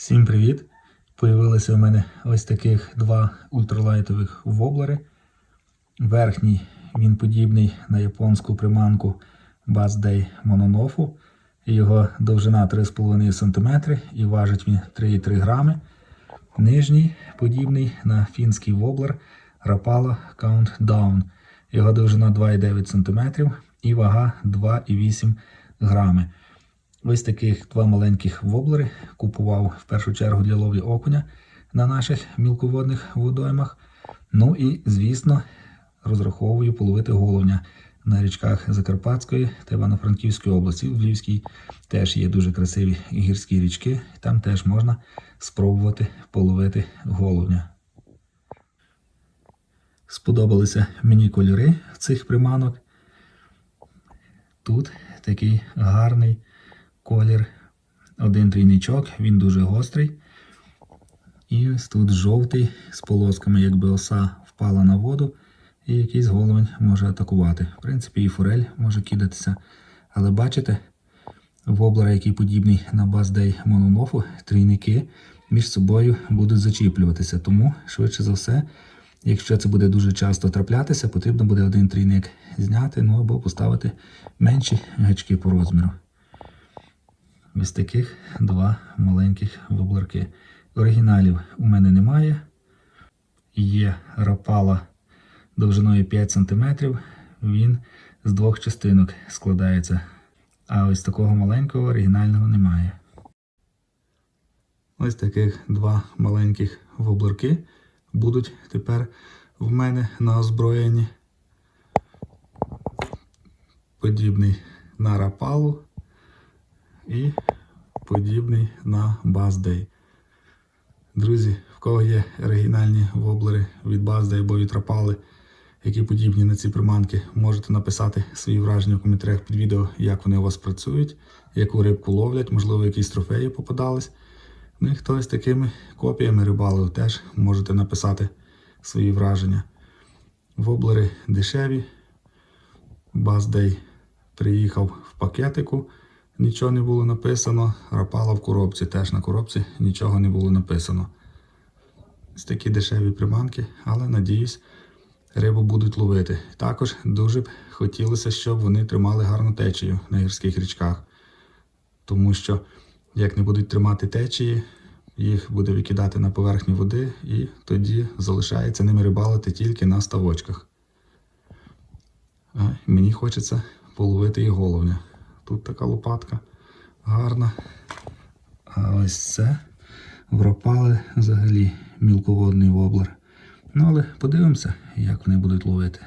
Всім привіт! Появилися у мене ось таких два ультралайтових воблери. Верхній він подібний на японську приманку Day Mononofu. Його довжина 3,5 см і важить він 3,3 грами. Нижній подібний на фінський воблер Rapala Countdown. Його довжина 2,9 см і вага 2,8 грами. Ось таких два маленьких воблери купував в першу чергу для ловлі окуня на наших мілководних водоймах. Ну і, звісно, розраховую половити головня на річках Закарпатської та Івано-Франківської області. В Львівській теж є дуже красиві гірські річки, там теж можна спробувати половити головня. Сподобалися мені кольори цих приманок. Тут такий гарний колір. Один трійничок, він дуже гострий. І ось тут жовтий з полосками, якби оса впала на воду, і якийсь головень може атакувати. В принципі, і форель може кидатися. Але бачите, воблера, який подібний на Bass Мононофу, трійники між собою будуть зачіплюватися. Тому, швидше за все, якщо це буде дуже часто траплятися, потрібно буде один трійник зняти, ну або поставити менші гачки по розміру. Ось таких два маленьких воблерки. Оригіналів у мене немає. Є рапала довжиною 5 см. Він з двох частинок складається. А ось такого маленького оригінального немає. Ось таких два маленьких воблерки будуть тепер в мене на озброєнні. Подібний на рапалу і подібний на Day. Друзі, в кого є оригінальні воблери від Bass або Rapala, які подібні на ці приманки, можете написати свої враження в коментарях під відео, як вони у вас працюють, яку рибку ловлять, можливо, якісь трофеї попадались. Ну і хтось такими копіями рибалив, теж можете написати свої враження. Воблери дешеві. Day приїхав в пакетику нічого не було написано. Рапала в коробці, теж на коробці нічого не було написано. Ось такі дешеві приманки, але надіюсь, рибу будуть ловити. Також дуже б хотілося, щоб вони тримали гарну течію на гірських річках. Тому що, як не будуть тримати течії, їх буде викидати на поверхню води, і тоді залишається ними рибалити тільки на ставочках. А мені хочеться половити і головня. Тут така лопатка гарна. А ось це вропали взагалі мілководний воблер. Ну, але подивимося, як вони будуть ловити.